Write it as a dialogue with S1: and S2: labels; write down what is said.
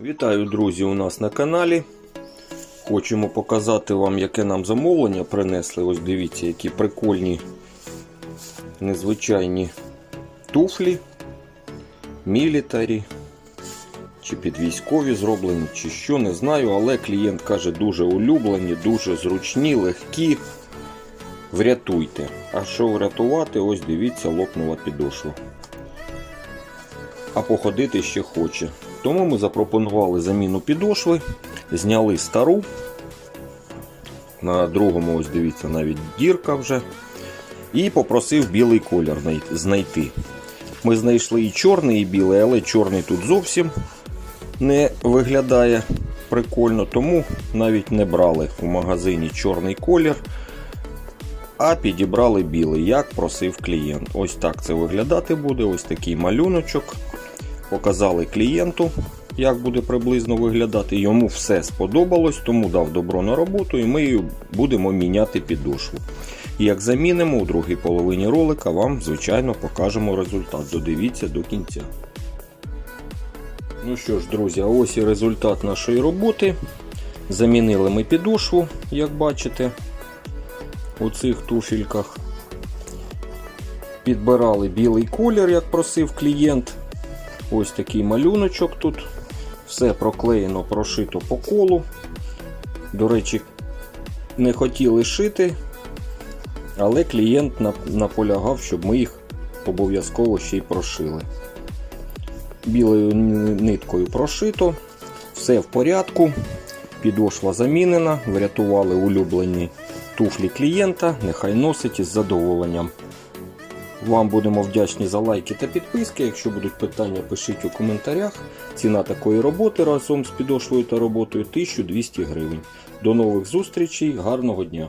S1: Вітаю, друзі, у нас на каналі. Хочемо показати вам, яке нам замовлення принесли. Ось дивіться, які прикольні незвичайні туфлі, мілітарі, чи під військові зроблені, чи що, не знаю, але клієнт каже, дуже улюблені, дуже зручні, легкі. Врятуйте. А що врятувати? Ось дивіться, лопнула підошва. А походити ще хоче. Тому ми запропонували заміну підошви, зняли стару. На другому, ось дивіться, навіть дірка вже. І попросив білий колір знайти. Ми знайшли і чорний, і білий, але чорний тут зовсім не виглядає прикольно, тому навіть не брали у магазині чорний колір, а підібрали білий, як просив клієнт. Ось так це виглядати буде. Ось такий малюночок. Показали клієнту, як буде приблизно виглядати. Йому все сподобалось, тому дав добро на роботу і ми її будемо міняти підошву. Як замінимо у другій половині ролика, вам, звичайно, покажемо результат. Додивіться до кінця. Ну що ж, друзі, ось і результат нашої роботи. Замінили ми підошву, як бачите, у цих туфельках. Підбирали білий колір, як просив клієнт. Ось такий малюночок тут. Все проклеєно, прошито по колу. До речі, не хотіли шити, але клієнт наполягав, щоб ми їх обов'язково ще й прошили. Білою ниткою прошито, все в порядку. Підошва замінена, врятували улюблені туфлі клієнта, нехай носить із задоволенням. Вам будемо вдячні за лайки та підписки. Якщо будуть питання, пишіть у коментарях. Ціна такої роботи разом з підошвою та роботою 1200 гривень. До нових зустрічей, гарного дня!